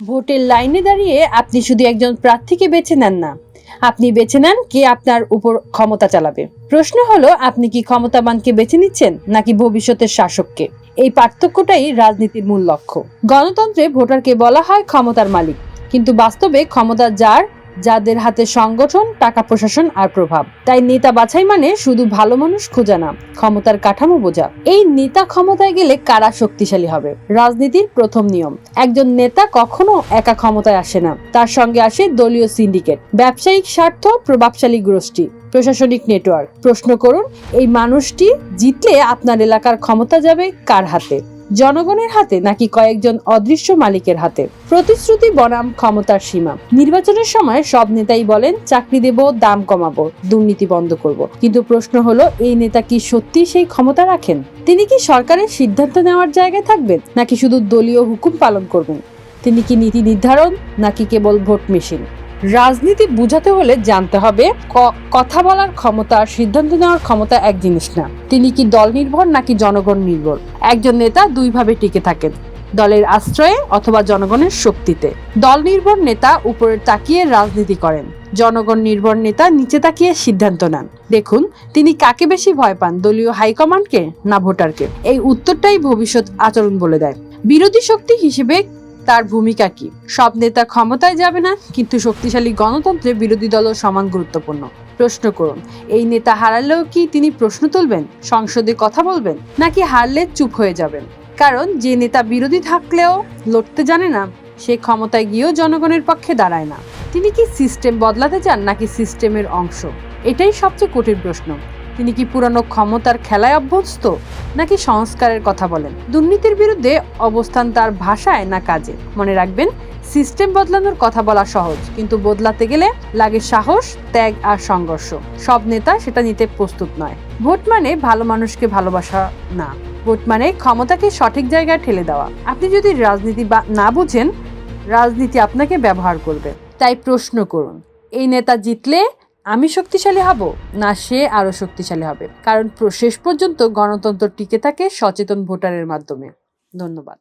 ভোটের লাইনে দাঁড়িয়ে আপনি শুধু একজন প্রার্থীকে বেছে নেন না। আপনি বেছে নেন কে আপনার উপর ক্ষমতা চালাবে। প্রশ্ন হলো, আপনি কি ক্ষমতাবানকে বেছে নিচ্ছেন নাকি ভবিষ্যতের শাসককে? এই পার্থক্যটাই রাজনীতির মূল লক্ষ্য। গণতন্ত্রে ভোটারকে বলা হয় ক্ষমতার মালিক। কিন্তু বাস্তবে ক্ষমতা যার যাদের হাতে সংগঠন, টাকা প্রশাসন আর প্রভাব। তাই নেতা বাছাই মানে শুধু ভালো মানুষ খোঁজা না, ক্ষমতার কাঠামো বোঝা। এই নেতা ক্ষমতায় গেলে কারা শক্তিশালী হবে? রাজনীতির প্রথম নিয়ম। একজন নেতা কখনো একা ক্ষমতায় আসে না। তার সঙ্গে আসে দলীয় সিন্ডিকেট। ব্যবসায়িক স্বার্থ, প্রভাবশালী গোষ্ঠী। প্রশাসনিক নেটওয়ার্ক। প্রশ্ন করুন, এই মানুষটি জিতলে আপনার এলাকার ক্ষমতা যাবে কার হাতে? জনগণের হাতে নাকি কয়েকজন অদৃশ্য মালিকের হাতে? প্রতিশ্রুতি, বনাম, ক্ষমতার সীমা। নির্বাচনের সময় সব নেতাই বলেন, চাকরি দেব, দাম কমাবো, দুর্নীতি বন্ধ করব। কিন্তু প্রশ্ন হলো, এই নেতা কি সত্যি সেই ক্ষমতা রাখেন? তিনি কি সরকারের সিদ্ধান্ত নেওয়ার জায়গায় থাকবেন, নাকি শুধু দলীয় হুকুম পালন করবেন? তিনি কি নীতি নির্ধারণ, নাকি কেবল ভোট মেশিন? রাজনীতি বুঝাতে হলে জানতে হবে কথা বলার ক্ষমতা, সিদ্ধান্ত নেওয়ার ক্ষমতা এক জিনিস না। তিনি কি দল নির্ভর নাকি জনগণ নির্ভর? একজন নেতা দুইভাবে টিকে থাকেন, দলের আশ্রয়ে অথবা জনগণের শক্তিতে। দল নির্ভর নেতা উপরে তাকিয়ে রাজনীতি করেন, জনগণ নির্ভর নেতা নিচে তাকিয়ে সিদ্ধান্ত নেন। দেখুন, তিনি কাকে বেশি ভয় পান, দলীয় হাইকমান্ডকে না ভোটারকে? এই উত্তরটাই ভবিষ্যৎ আচরণ বলে দেয়। বিরোধী শক্তি হিসেবে তার ভূমিকা কি? সব নেতা ক্ষমতায় যাবে না, কিন্তু শক্তিশালী গণতন্ত্রে বিরোধী দলও সমান গুরুত্বপূর্ণ। প্রশ্ন করুন, এই নেতা হারালেও কি তিনি প্রশ্ন তুলবেন, সংসদে কথা বলবেন, নাকি হারলে চুপ হয়ে যাবেন? কারণ যে নেতা বিরোধী থাকলেও লড়তে জানে না, সে ক্ষমতায় গিয়েও জনগণের পক্ষে দাঁড়ায় না। তিনি কি সিস্টেম বদলাতে চান, নাকি সিস্টেমের অংশ? এটাই সবচেয়ে কঠিন প্রশ্ন। তিনি কি পুরানো ক্ষমতার খেলায় অভ্যস্ত, নাকি সংস্কারের কথা বলেন? দুর্নীতির বিরুদ্ধে অবস্থান তার ভাষায় না কাজে? মনে রাখবেন, সিস্টেম বদলানোর কথা বলা সহজ, কিন্তু বদলাতে গেলে লাগে সাহস, ত্যাগ আর সংঘর্ষ। সব নেতা সেটা নিতে প্রস্তুত নয়। ভোট মানে ভালো মানুষকে ভালোবাসা না। ভোট মানে ক্ষমতাকে সঠিক জায়গায় ঠেলে দেওয়া। আপনি যদি রাজনীতি না বুঝেন, রাজনীতি আপনাকে ব্যবহার করবে। তাই প্রশ্ন করুন, এই নেতা জিতলে আমি শক্তিশালী হব? না, সে আরও শক্তিশালী হবে। কারণ শেষ পর্যন্ত গণতন্ত্র টিকে থাকে সচেতন ভোটারের মাধ্যমে। ধন্যবাদ।